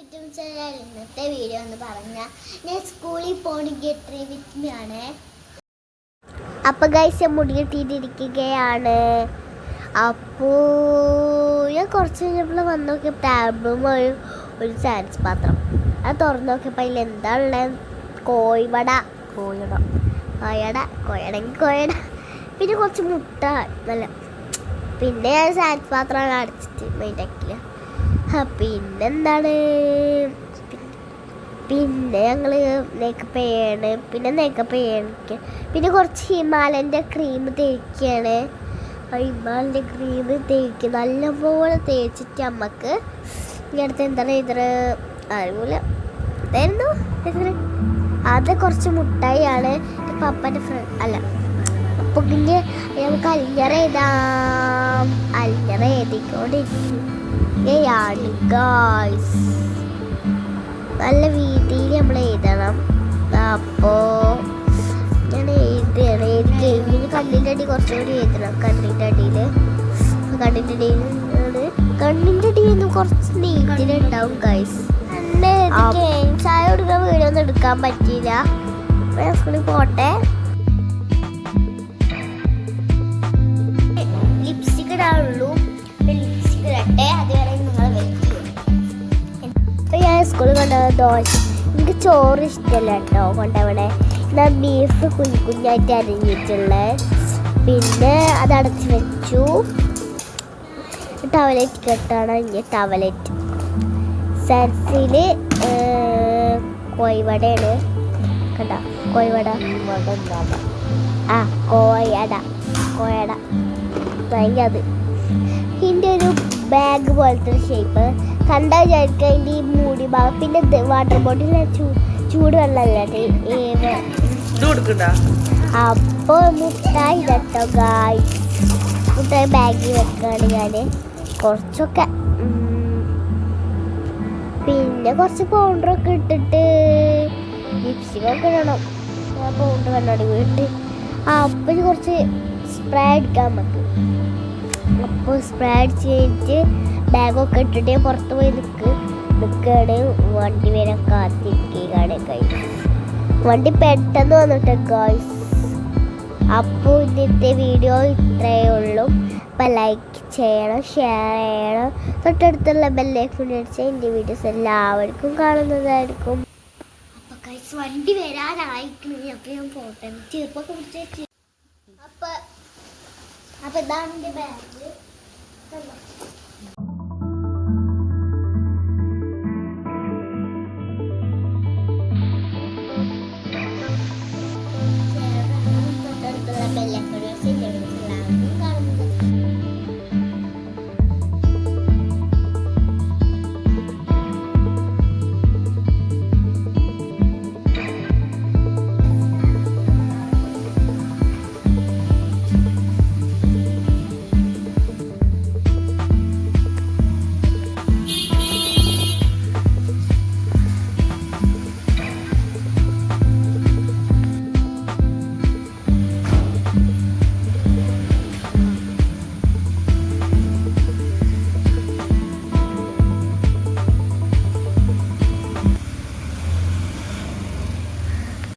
ഇന്നത്തെ വീഡിയോ എന്ന് പറഞ്ഞാൽ ഞാൻ സ്കൂളിൽ പോണി ഗെറ്റ് വിത്ത് മീ ആണ്. അപ്പൊ ഗൈസ് ഞാൻ മുടി കെട്ടിയിട്ടിരിക്കുകയാണ്. അപ്പോൾ ഞാൻ കുറച്ച് കഴിഞ്ഞപ്പോൾ വന്ന് നോക്കിയപ്പോൾ ടാബും ഒരു ഒരു സാൻസ് പാത്രം അത് തുറന്നു നോക്കിയപ്പോൾ അതിൽ എന്താ ഉള്ളത് കോഴിവട. കോയട കോയട കോയടങ്കിൽ കോയട പിന്നെ കുറച്ച് മുട്ട. നല്ല പിന്നെ ഞാൻ സാൻസ് പാത്രമാണ് അടച്ചിട്ട് മൈൻഡാക്കില്ല പിന്നെന്താണ്? പിന്നെ ഞങ്ങൾ മേക്കപ്പ് ചെയ്യാണ്. പിന്നെ മേക്കപ്പ് ചെയ്യാനൊക്കെ പിന്നെ കുറച്ച് ഹിമാലയന്റെ ക്രീം തേക്കുകയാണ് ഹിമാലയന്റെ ക്രീം തേക്ക്. നല്ലപോലെ തേച്ചിട്ട് നമുക്ക് ഈ അടുത്ത് എന്താണ് ഇതറ് അറിയില്ല ഇതായിരുന്നു? അത് കുറച്ച് മുട്ടായിയാണ്. പപ്പന്റെ ഫ്രണ്ട് അല്ല. അപ്പോൾ പിന്നെ നമുക്ക് അല്ലറ എഴുതാം. അല്ലറ എഴുതിക്കൊണ്ടിരിക്കും. ഏയാണ് ഗായ്സ് നല്ല രീതിയിൽ നമ്മൾ എഴുതണം. അപ്പോൾ ഞാൻ എഴുതുകയാണ് എഴുതി കഴിഞ്ഞ് കണ്ണിന്റെ അടി കുറച്ചുകൂടി എഴുതണം. കണ്ണിന്റെ അടിയിൽ കണ്ണിന്റെ അടിയിൽ കണ്ണിന്റെ അടിയിൽ നിന്ന് കുറച്ച് നീറ്റിലുണ്ടാവും ഗൈസ് ചായ കൊടുക്കാൻ വീഡിയോ ഒന്നും എടുക്കാൻ പറ്റിയില്ല. സ്കൂളിൽ പോട്ടെ. ലിപ്സ്റ്റിക് ഇടാനുള്ളൂ. സ്കൂളിൽ കൊണ്ടുപോയ ദോശ. എനിക്ക് ചോറ് ഇഷ്ടമല്ല കേട്ടോ കൊണ്ടവിടെ. ഞാൻ ബീഫ് കുഞ്ഞു കുഞ്ഞായിട്ട് അരിഞ്ഞിട്ടുള്ളത് പിന്നെ അത് അടച്ച് വെച്ചു. ടവലറ്റ് കെട്ടാണ് ഇനി ടവലറ്റ് സരസിൽ കോഴിവടയാണ്. കണ്ട? കോഴിവട. ആ കോയട. കോയട. ഭയങ്കര അത്. ഇതിന്റെ ഒരു ബാഗ് പോലത്തെ ഷേപ്പ് കണ്ടാൽ വിചാരിക്കുക ഈ മൂടി ഭാഗം പിന്നെ വാട്ടർ ബോട്ടിൽ ചൂട് വെള്ളമല്ലേ അപ്പോൾ മുട്ടായി ഇതട്ടോ ഗായ് മുട്ടായി ബാഗിൽ വെക്കുകയാണ് ഞാൻ കുറച്ചൊക്കെ പിന്നെ കുറച്ച് പൗഡറൊക്കെ ഇട്ടിട്ട് ലിപ്സ്റ്റിക്കൊക്കെ ഇടണം. ഞാൻ പൗഡർ കണ്ണാടി വീട്ട് ആ അപ്പം കുറച്ച് സ്പ്രേ അടിക്കാൻ നമുക്ക്. അപ്പോൾ സ്പ്രേ അടിച്ച് കഴിഞ്ഞിട്ട് ബാഗൊക്കെ ഇട്ടിട്ട് പുറത്ത് പോയി നിൽക്ക് നിൽക്കുകയാണ് വണ്ടി വരെ കാത്തിരിക്കുകയാണ് കൈ വണ്ടി പെട്ടെന്ന് വന്നിട്ട് ഗോയ്സ് അപ്പോൾ ഇന്നത്തെ വീഡിയോ ഇത്രയേ ഉള്ളൂ. അപ്പം ലൈക്ക് ചെയ്യണം ഷെയർ ചെയ്യണം. തൊട്ടടുത്തുള്ള ബെല്ലേക്ക് അടിച്ചാൽ എന്റെ വീഡിയോസ് എല്ലാവർക്കും കാണുന്നതായിരിക്കും. അപ്പം കഴിച്ച് വണ്ടി വരാനായിക്കണേ അപ്പം ഞാൻ ഫോട്ടോ ചെറുപ്പം പിടിച്ച് അപ്പം അപ്പം ഇതാണ് എന്റെ ബാഗ്